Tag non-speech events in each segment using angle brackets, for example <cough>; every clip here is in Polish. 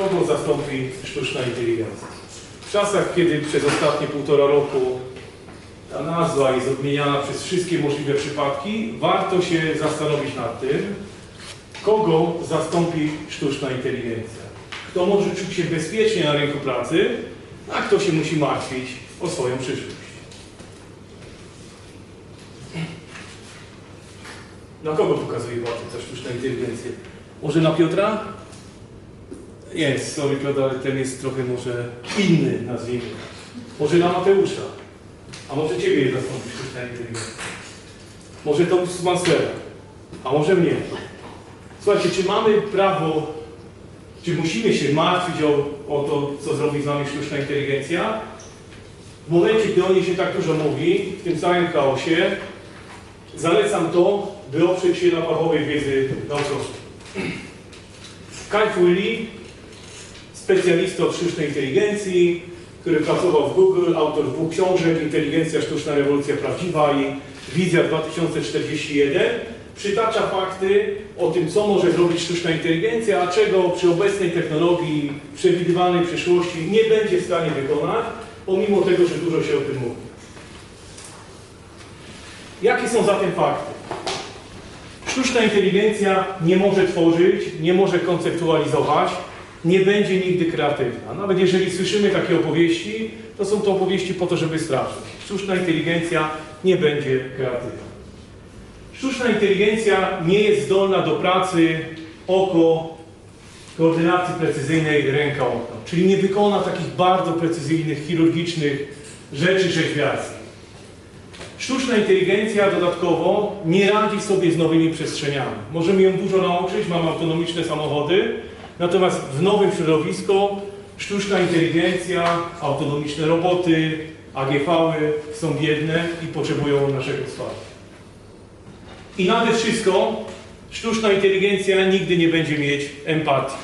kogo zastąpi sztuczna inteligencja. W czasach, kiedy przez ostatnie półtora roku ta nazwa jest odmieniana przez wszystkie możliwe przypadki, warto się zastanowić nad tym, kogo zastąpi sztuczna inteligencja. Kto może czuć się bezpiecznie na rynku pracy, a kto się musi martwić o swoją przyszłość. Na kogo pokazuje bardzo ta sztuczna inteligencja? Może na Piotra? Jest, sorry Piotr, ale ten jest trochę może inny, nazwijmy. Może na Mateusza. A może Ciebie zastąpi sztuczna inteligencja. Może to Mansera. A może mnie. Słuchajcie, czy mamy prawo, czy musimy się martwić o, o to, co zrobi z nami sztuczna inteligencja? W momencie, gdy o niej się tak dużo mówi, w tym całym chaosie, zalecam to, by oprzeć się na fachowej wiedzy naukowskiej. Kai Fu specjalista od sztucznej inteligencji, który pracował w Google, autor dwóch książek, Inteligencja Sztuczna, Rewolucja Prawdziwa i Wizja 2041, przytacza fakty o tym, co może zrobić sztuczna inteligencja, a czego przy obecnej technologii przewidywanej przyszłości nie będzie w stanie wykonać, pomimo tego, że dużo się o tym mówi. Jakie są zatem fakty? Sztuczna inteligencja nie może tworzyć, nie może konceptualizować, nie będzie nigdy kreatywna. Nawet jeżeli słyszymy takie opowieści, to są to opowieści po to, żeby straszyć. Sztuczna inteligencja nie będzie kreatywna. Sztuczna inteligencja nie jest zdolna do pracy oko, koordynacji precyzyjnej ręka-oko. Czyli nie wykona takich bardzo precyzyjnych, chirurgicznych rzeczy rzeźbiarskich. Sztuczna inteligencja dodatkowo nie radzi sobie z nowymi przestrzeniami. Możemy ją dużo nauczyć, mamy autonomiczne samochody, natomiast w nowym środowisku sztuczna inteligencja, autonomiczne roboty, AGV-y są biedne i potrzebują naszego wsparcia. I nade wszystko sztuczna inteligencja nigdy nie będzie mieć empatii.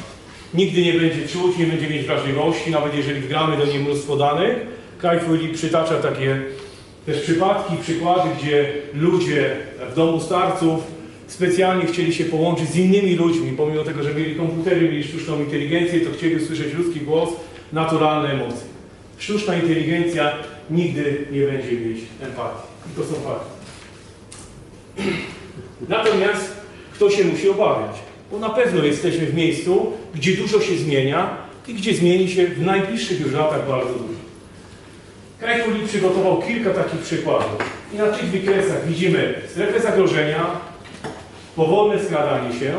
Nigdy nie będzie czuć, nie będzie mieć wrażliwości, nawet jeżeli wgramy do niej mnóstwo danych. Kai Fu Lee przytacza takie też przypadki, przykłady, gdzie ludzie w domu starców specjalnie chcieli się połączyć z innymi ludźmi, pomimo tego, że mieli komputery, mieli sztuczną inteligencję, to chcieli usłyszeć ludzki głos, naturalne emocje. Sztuczna inteligencja nigdy nie będzie mieć empatii. I to są fakty. Natomiast kto się musi obawiać? Bo na pewno jesteśmy w miejscu, gdzie dużo się zmienia i gdzie zmieni się w najbliższych już latach bardzo dużo. Kraj Lee przygotował kilka takich przykładów. I na tych wykresach widzimy strefę zagrożenia, powolne skradanie się,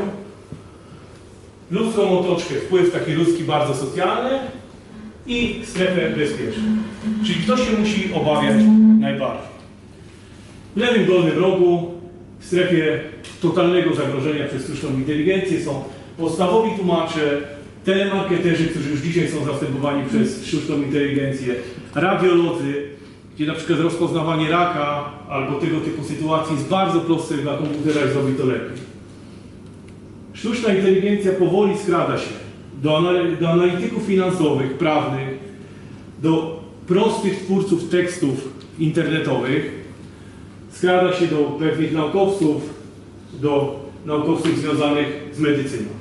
ludzką otoczkę, wpływ taki ludzki bardzo socjalny i strefę bezpieczną. Czyli kto się musi obawiać najbardziej. W lewym dolnym rogu, w strefie totalnego zagrożenia przez sztuczną inteligencję są podstawowi tłumacze, telemarketerzy, którzy już dzisiaj są zastępowani przez sztuczną inteligencję, radiolodzy, gdzie na przykład rozpoznawanie raka albo tego typu sytuacji jest bardzo proste dla komputera i zrobi to lepiej. Sztuczna inteligencja powoli skrada się do, anal do analityków finansowych, prawnych, do prostych twórców tekstów internetowych, skrada się do pewnych naukowców, do naukowców związanych z medycyną.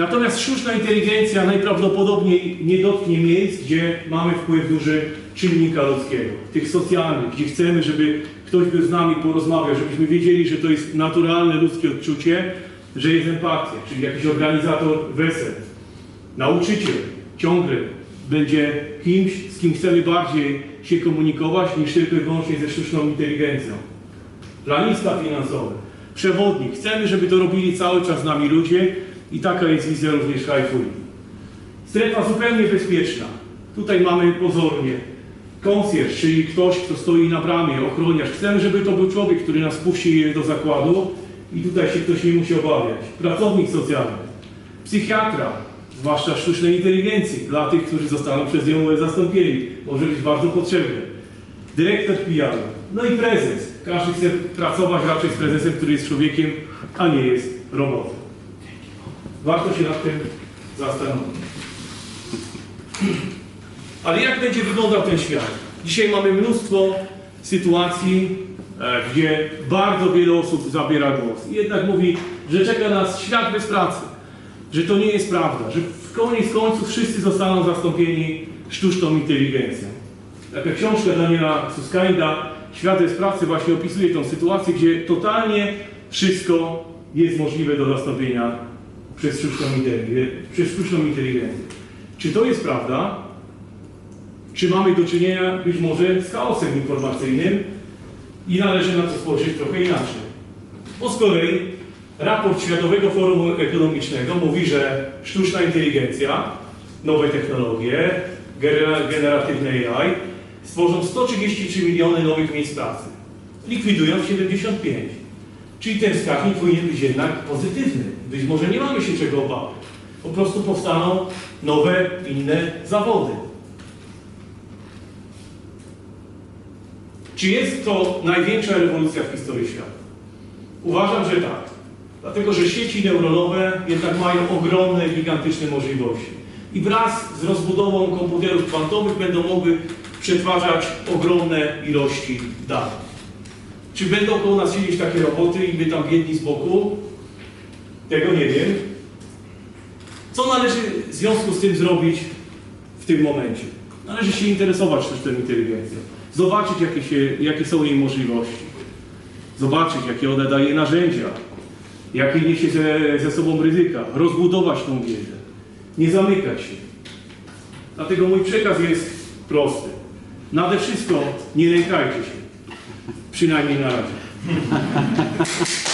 Natomiast sztuczna inteligencja najprawdopodobniej nie dotknie miejsc, gdzie mamy wpływ duży czynnika ludzkiego, tych socjalnych, gdzie chcemy, żeby ktoś był z nami, porozmawiał, żebyśmy wiedzieli, że to jest naturalne ludzkie odczucie, że jest empatia, czyli jakiś organizator wesel, nauczyciel ciągle będzie kimś, z kim chcemy bardziej się komunikować niż tylko i wyłącznie ze sztuczną inteligencją. Planista finansowy, przewodnik. Chcemy, żeby to robili cały czas z nami ludzie, i taka jest wizja również Haifui. Strefa zupełnie bezpieczna. Tutaj mamy pozornie konsjerż, czyli ktoś, kto stoi na bramie, ochroniarz. Chcemy, żeby to był człowiek, który nas puści do zakładu i tutaj się ktoś nie musi obawiać. Pracownik socjalny, psychiatra, zwłaszcza sztucznej inteligencji, dla tych, którzy zostaną przez nią zastąpieni. Może być bardzo potrzebny. Dyrektor PR, no i prezes. Każdy chce pracować raczej z prezesem, który jest człowiekiem, a nie jest robotem. Warto się nad tym zastanowić. Ale jak będzie wyglądał ten świat? Dzisiaj mamy mnóstwo sytuacji, e, gdzie bardzo wiele osób zabiera głos. I jednak mówi, że czeka nas świat bez pracy, że to nie jest prawda, że w koniec końców wszyscy zostaną zastąpieni sztuczną inteligencją. Taka książka Daniela Suskainda, Świat jest pracy, właśnie opisuje tą sytuację, gdzie totalnie wszystko jest możliwe do zastąpienia przez sztuczną. Przez sztuczną inteligencję. Czy to jest prawda? Czy mamy do czynienia być może z chaosem informacyjnym i należy na to spojrzeć trochę inaczej? Bo z kolei raport Światowego Forum Ekonomicznego mówi, że sztuczna inteligencja, nowe technologie, genera- generatywne AI stworzą 133 miliony nowych miejsc pracy, likwidując 75. Czyli ten wskaźnik powinien być jednak pozytywny. Być może nie mamy się czego obawiać. Po prostu powstaną nowe, inne zawody. Czy jest to największa rewolucja w historii świata? Uważam, że tak. Dlatego, że sieci neuronowe jednak mają ogromne, gigantyczne możliwości. I wraz z rozbudową komputerów kwantowych będą mogły przetwarzać ogromne ilości danych. Czy będą koło nas siedzieć takie roboty i my tam biedni z boku? Tego nie wiem. Co należy w związku z tym zrobić w tym momencie? Należy się interesować sztuczną inteligencją. Zobaczyć, jakie, się, jakie są jej możliwości. Zobaczyć, jakie ona daje narzędzia. Jakie niesie ze, ze sobą ryzyka. Rozbudować tą wiedzę. Nie zamykać się. Dlatego mój przekaz jest prosty. Nade wszystko nie lękajcie się. Tsunami Love. <laughs>